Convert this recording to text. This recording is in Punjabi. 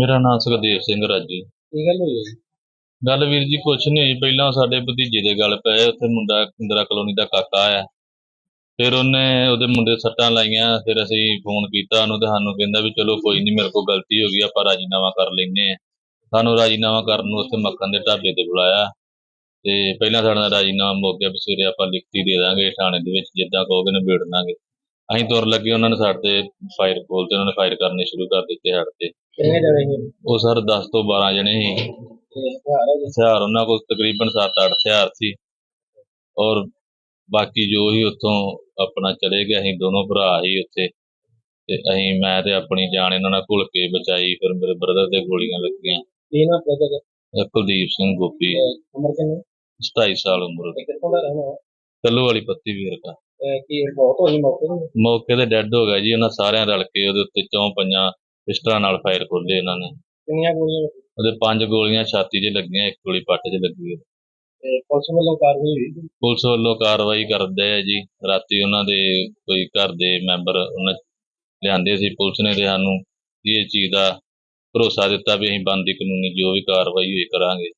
ਮੇਰਾ ਨਾਮ ਸੁਖਦੇਵ ਸਿੰਘ ਰਾਜੂ। ਕੀ ਗੱਲ ਹੋਈ ਹੈ? ਗੱਲ ਵੀਰ ਜੀ ਕੁਛ ਨਹੀਂ ਹੋਈ ਪਹਿਲਾਂ ਸਾਡੇ ਭਤੀਜੇ ਦੇ ਗੱਲ ਪਏ ਉੱਥੇ ਮੁੰਡਾ ਇੰਦਰਾ ਕਲੋਨੀ ਦਾ ਕਾਕਾ ਆ ਫਿਰ ਉਹਨੇ ਉਹਦੇ ਮੁੰਡੇ ਦੇ ਸੱਟਾਂ ਲਾਈਆਂ ਫਿਰ ਅਸੀਂ ਫੋਨ ਕੀਤਾ ਉਹਨੂੰ ਤੇ ਸਾਨੂੰ ਕਹਿੰਦਾ ਵੀ ਚਲੋ ਕੋਈ ਨਹੀਂ ਮੇਰੇ ਕੋਲ ਗਲਤੀ ਹੋ ਗਈ ਆਪਾਂ ਰਾਜੀਨਾਮਾ ਕਰ ਲੈਨੇ ਆ ਸਾਨੂੰ ਰਾਜੀਨਾਮਾ ਕਰਨ ਨੂੰ ਉੱਥੇ ਮੱਖਣ ਦੇ ਢਾਬੇ ਤੇ ਬੁਲਾਇਆ। ਤੇ ਪਹਿਲਾਂ ਸਾਡਾ ਰਾਜੀਨਾਮਾ ਮੁੱਕ ਗਿਆ ਵੀ ਸਵੇਰੇ ਆਪਾਂ ਲਿਖਤੀ ਦੇ ਦਾਂਗੇ ਥਾਣੇ ਦੇ ਵਿੱਚ ਜਿੱਦਾਂ ਕਹੋਗੇ ਨਿਬੇੜ ਦਾਂਗੇ। ਅਸੀਂ ਤੁਰ ਲੱਗੇ ਉਹਨਾਂ ਨੇ ਸਾਡੇ ਤੇ ਫਾਇਰ ਖੋਲ ਤੇ ਉਹਨਾਂ ਨੇ ਫਾਇਰ ਕਰਨੇ ਸ਼ੁਰੂ ਕਰ ਦਿੱਤੇ ਸਾਡੇ ਤੇ। ਕਿੰਨੇ ਜਣੇ ਸੀ? ਉਹ ਸਰ 10 ਤੋਂ 12 ਜਣੇ ਸੀ। ਤੇ ਹਥਿਆਰ? ਹਥਿਆਰ ਉਹਨਾਂ ਕੋਲ ਤਕਰੀਬਨ 7-8 ਹਥਿਆਰ ਸੀ। ਔਰ ਬਾਕੀ ਜੋ ਹੀ ਉੱਥੋਂ ਆਪਣਾ ਚਲੇ ਗਏ ਅਸੀਂ ਦੋਨੋਂ ਭਰਾ ਹੀ ਉੱਥੇ। ਤੇ ਅਸੀਂ ਮੈਂ ਤੇ ਆਪਣੀ ਜਾਨ ਇਹਨਾਂ ਨਾਲ ਘੁਲ ਕੇ ਬਚਾਈ ਫਿਰ ਮੇਰੇ ਬ੍ਰਦਰ ਤੇ ਗੋਲੀਆਂ ਲੱਗੀਆਂ। ਕੀ ਨਾ ਬ੍ਰਦਰ ਇਹ ਕੁਲਦੀਪ ਸਿੰਘ ਗੋਪੀ। ਉਮਰ ਕਿੰਨੀ? 27 ਸਾਲ ਉਮਰ ਤੇ ਦੀ ਕਿੱਥੋਂ ਦਾ ਰਹਿਣਾ ਕੱਲੂ ਵਾਲੀ ਪੱਤੀ ਵੀਰ ਦਾ ਕੀ ਬਹੁਤ ਹੋਈ ਮੌਕੇ ਤੇ? ਮੌਕੇ ਤੇ ਡੈੱਡ ਹੋ ਗਿਆ ਜੀ ਉਹਨਾਂ ਸਾਰਿਆਂ ਰਲ ਕੇ ਉਹਦੇ ਉੱਤੇ ਚੌਂ ਪੰਜਾਂ ਪਿਸਟਲਾਂ ਨਾਲ ਫਾਇਰ ਖੋਲੇ ਉਹਨਾਂ ਨੇ। ਕਿੰਨੀਆਂ ਗੋਲੀਆਂ? ਉਹਦੇ ਪੰਜ ਗੋਲੀਆਂ ਛਾਤੀ 'ਚ ਲੱਗੀਆਂ ਇੱਕ ਗੋਲੀ ਪੱਟ 'ਚ ਲੱਗੀ ਹੈ। ਤੇ ਪੁਲਿਸ ਵੱਲੋਂ ਕਾਰਵਾਈ ਹੋਈ? ਪੁਲਿਸ ਵੱਲੋਂ ਕਾਰਵਾਈ ਕਰਦੇ ਆ ਜੀ। ਰਾਤੀ ਉਹਨਾਂ ਦੇ ਕੋਈ ਘਰ ਦੇ ਮੈਂਬਰ ਉਹਨਾਂ ਲਿਆਂਦੇ ਸੀ ਪੁਲਿਸ ਨੇ ਤੇ ਸਾਨੂੰ ਇਹ ਚੀਜ਼ ਦਾ ਭਰੋਸਾ ਦਿੱਤਾ ਵੀ ਅਸੀਂ ਬਣਦੀ ਕਾਨੂੰਨੀ ਜੋ ਵੀ ਕਾਰਵਾਈ ਹੋਈ ਕਰਾਂਗੇ।